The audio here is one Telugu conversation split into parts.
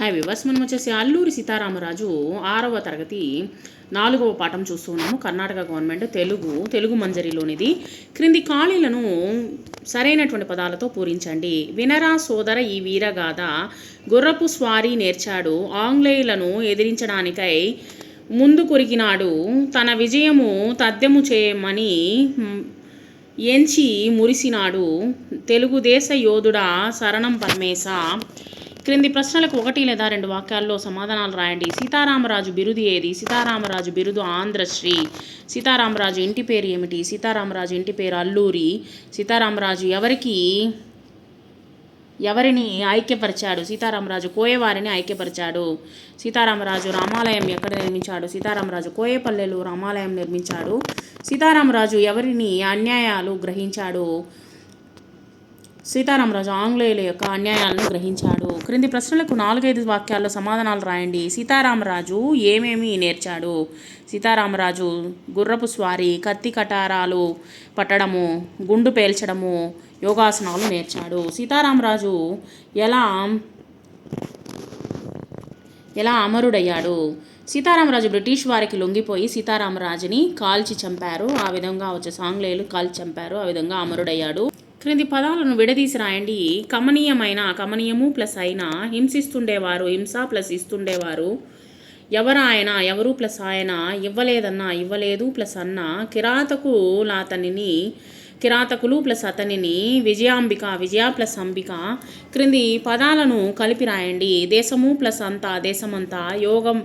హాయ్ వివర్స్ మనం వచ్చేసి అల్లూరి సీతారామరాజు ఆరవ తరగతి నాలుగవ పాఠం చూస్తున్నాము కర్ణాటక గవర్నమెంట్ తెలుగు తెలుగు మంజరిలోనిది. క్రింది ఖాళీలను సరైనటువంటి పదాలతో పూరించండి. వినరా సోదర ఈ వీరగాథ గుర్రపు స్వారీ నేర్చాడు. ఆంగ్లేయులను ఎదిరించడానికై ముందు కొరికినాడు. తన విజయము తథ్యము చేయమని ఎంచి మురిసినాడు. తెలుగుదేశ యోధుడా శరణం పరమేశ. క్రింది ప్రశ్నలకు ఒకటి లేదా రెండు వాక్యాల్లో సమాధానాలు రాయండి. సీతారామరాజు బిరుదు ఏది? సీతారామరాజు బిరుదు ఆంధ్రశ్రీ సీతారామరాజు ఇంటి పేరు ఏమిటి? సీతారామరాజు ఇంటి పేరు అల్లూరి. సీతారామరాజు ఎవరికి? ఎవరిని ఐక్యపరిచాడు? సీతారామరాజు కోయవారిని ఐక్యపరిచాడు. సీతారామరాజు రామాలయం ఎక్కడ నిర్మించాడు? సీతారామరాజు కోయపల్లెలు రామాలయం నిర్మించాడు. సీతారామరాజు ఎవరిని అన్యాయాలు గ్రహించాడు? సీతారామరాజు ఆంగ్లేయుల యొక్క అన్యాయాలను గ్రహించాడు. క్రింది ప్రశ్నలకు నాలుగైదు వాక్యాల్లో సమాధానాలు రాయండి. సీతారామరాజు ఏమేమి నేర్చాడు? సీతారామరాజు గుర్రపు స్వారీ కత్తి కటారాలు పట్టడము గుండు పేల్చడము యోగాసనాలు నేర్చాడు. సీతారామరాజు ఎలా ఎలా అమరుడయ్యాడు? సీతారామరాజు బ్రిటిష్ వారికి లొంగిపోయి సీతారామరాజుని కాల్చి చంపారు. ఆ విధంగా వచ్చే సాంగ్లేయులు కాల్చి చంపారు. ఆ విధంగా అమరుడయ్యాడు. క్రింది పదాలను విడదీసి రాయండి కమనీయమైన కమనీయము ప్లస్ అయిన హింసిస్తుండేవారు హింస ప్లస్ ఇస్తుండేవారు. ఎవరాయన ఎవరు ప్లస్ ఆయన ఇవ్వలేదన్నా ఇవ్వలేదు ప్లస్ అన్న కిరాతకు అతనిని కిరాతకులు ప్లస్ అతనిని విజయాంబిక విజయ ప్లస్ అంబిక క్రింది పదాలను కలిపి రాయండి దేశము ప్లస్ అంతా దేశమంతా యోగం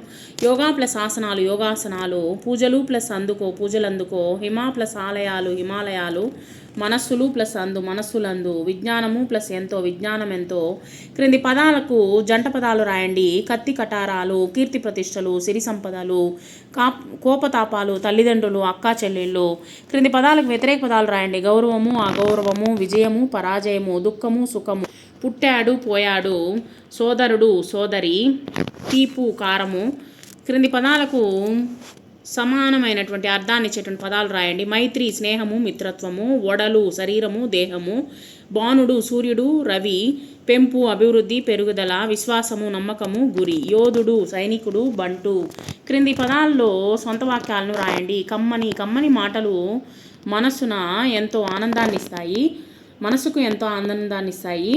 యోగా ప్లస్ ఆసనాలు యోగాసనాలు పూజలు ప్లస్ అందుకో పూజలందుకో హిమా ప్లస్ ఆలయాలు హిమాలయాలు మనస్సులు ప్లస్ అందు మనస్సులందు విజ్ఞానము ప్లస్ ఎంతో విజ్ఞానం ఎంతో. క్రింది పదాలకు జంట పదాలు రాయండి. కత్తి కటారాలు కీర్తి ప్రతిష్టలు సిరి సంపదలు కా కోపతాపాలు తల్లిదండ్రులు అక్కా చెల్లెళ్ళు. క్రింది పదాలకు వ్యతిరేక పదాలు రాయండి. గౌరవము అగౌరవము విజయము పరాజయము దుఃఖము సుఖము. పుట్టాడు పోయాడు సోదరుడు సోదరి తీపు కారము. క్రింది పదాలకు సమానమైనటువంటి అర్థాన్ని ఇచ్చేటువంటి పదాలు రాయండి. మైత్రి స్నేహము మిత్రత్వము ఒడలు శరీరము దేహము బాణుడు సూర్యుడు రవి పెంపు అభివృద్ధి పెరుగుదల విశ్వాసము నమ్మకము గురి యోధుడు సైనికుడు బంటు. క్రింది పదాల్లో సొంత వాక్యాలను రాయండి. కమ్మని కమ్మని మాటలు మనస్సున ఎంతో ఆనందాన్ని ఇస్తాయి మనసుకు ఎంతో ఆనందాన్ని ఇస్తాయి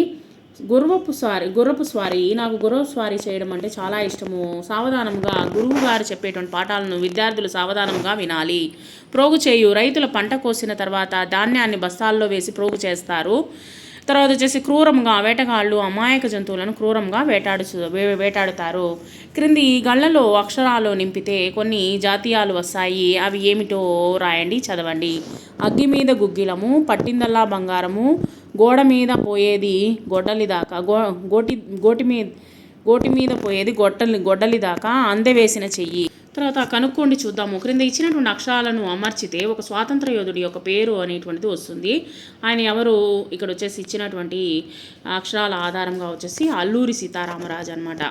గుర్రపు స్వారీ గుర్రపు స్వారీ నాకు గుర్రపు స్వారీ చేయడం అంటే చాలా ఇష్టము. సావధానంగా గురువు గారు చెప్పేటువంటి పాఠాలను విద్యార్థులు సావధానంగా వినాలి. ప్రోగు చేయు. రైతుల పంట కోసిన తర్వాత ధాన్యాన్ని బస్తాల్లో వేసి ప్రోగు చేస్తారు. తర్వాత వచ్చేసి క్రూరంగా వేటగాళ్ళు అమాయక జంతువులను క్రూరంగా వేటాడు వే- వేటాడుతారు. క్రింది గళ్ళలో అక్షరాలు నింపితే కొన్ని జాతీయాలు వస్తాయి. అవి ఏమిటో రాయండి చదవండి. అగ్గి మీద గుగ్గిలము పట్టిందల్లా బంగారము గోడ మీద పోయేది గొడ్డలి దాకా. గో గోటి గోటి మీద గోటి మీద పోయేది గొడ్డలి గొడ్డలి దాకా అందవేసిన చెయ్యి. తర్వాత కనుక్కోండి చూద్దాము. క్రింద ఇచ్చినటువంటి అక్షరాలను అమర్చితే ఒక స్వాతంత్ర యోధుడి యొక్క పేరు అనేటువంటిది వస్తుంది. ఆయన ఎవరు? ఇక్కడ వచ్చేసి ఇచ్చినటువంటి అక్షరాల ఆధారంగా వచ్చేసి అల్లూరి సీతారామరాజు అనమాట